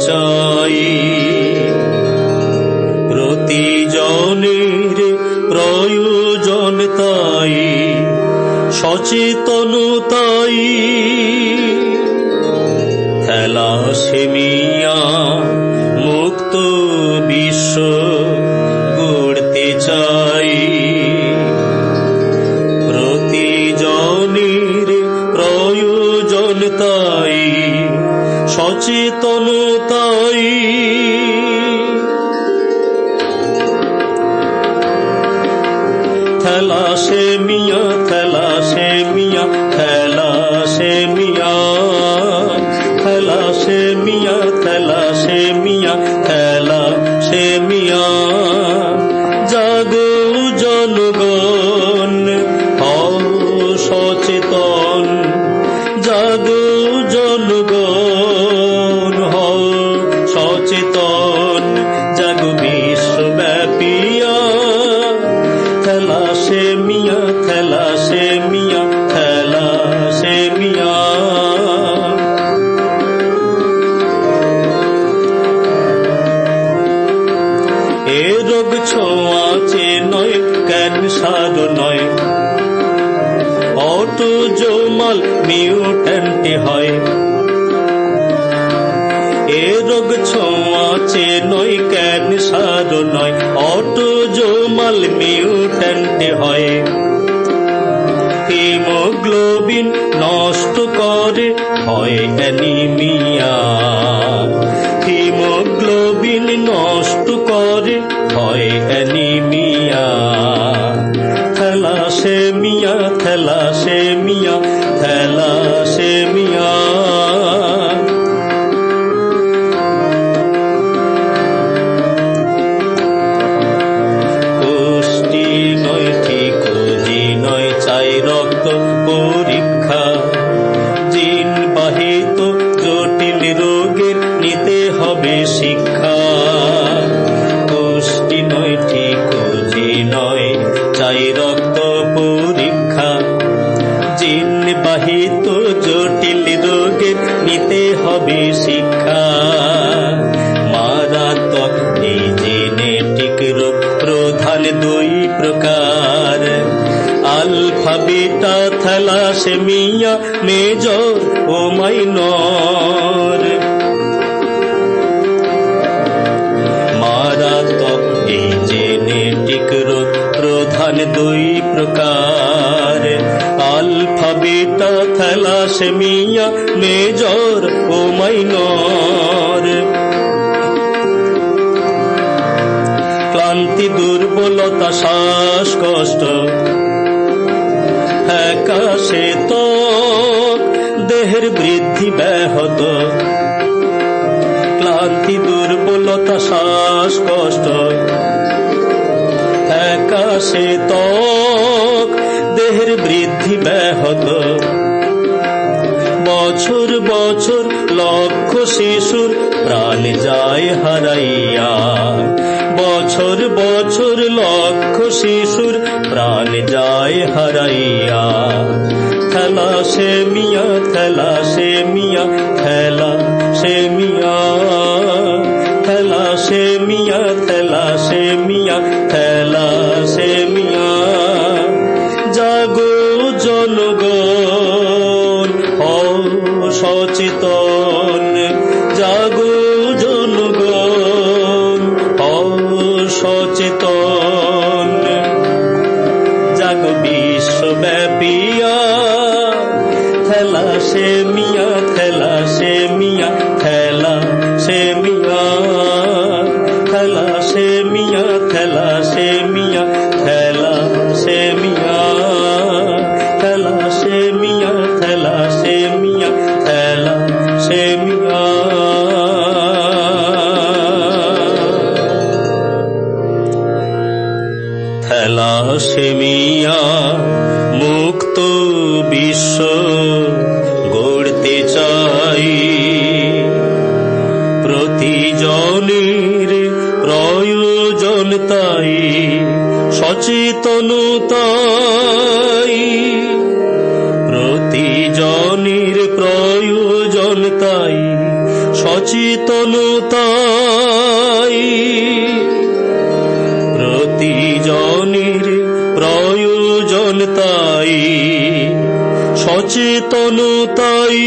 চাই প্রতিজনের প্রয়োজন তাই সচেতন তাই খেলা সেমিয়া মুক্ত বিশ্ব মিয়া খেলা সে মিয়া। জাগো জনগণ ক্যান্সার নয়। অটোজোমাল মিউট্যান্ট হয়। এ রোগ ছোঁয়াচে নয় ক্যান্সার নয়। অটোজোমাল মিউট্যান্ট হয়। হিমোগ্লোবিন নষ্ট করে, হয় অ্যানিমিয়া। میا کلاشه میا হবে শিক্ষা। মারাত্মক এই জেনেটিক রোগ প্রধান দুই প্রকার। আলফা, বিটা থ্যালাসেমিয়া মেজর ও মাইনর। মারাত্মক এই জেনেটিক রোগ প্রধান দুই প্রকার। থ্যালাসেমিয়া মেজর ও মাইনর। ক্লান্তি, দুর্বলতা, শ্বাসকষ্ট একাশে তো দেহের বৃদ্ধি ব্যাহত। ক্লান্তি, দুর্বলতা, শ্বাসকষ্ট একাশে তো দেহের বৃদ্ধি ব্যাহত। বছর বছর লক্ষ শিশুর প্রাণ যায় হারাইয়া। বছর বছর লক্ষ শিশুর প্রাণ যায় হারাইয়া। খেলা সে মিয়া, খেলা সে মিয়া, খেলা সে মিয়া। খেলা সে মিয়া, খেলা সে মিয়া সচেতন। জাগো জনগণ হও সচেতন জাগো বিশ্বব্যাপিয়া খেলা সে মিয়া, খেলা সে মিয়া, খেলা সে মিয়া, খেলা সে মিয়া। সচেতনতাই প্রতিজনের প্রয়োজন তাই সচেতনতাই প্রতিজনের প্রয়োজন তাই সচেতনতাই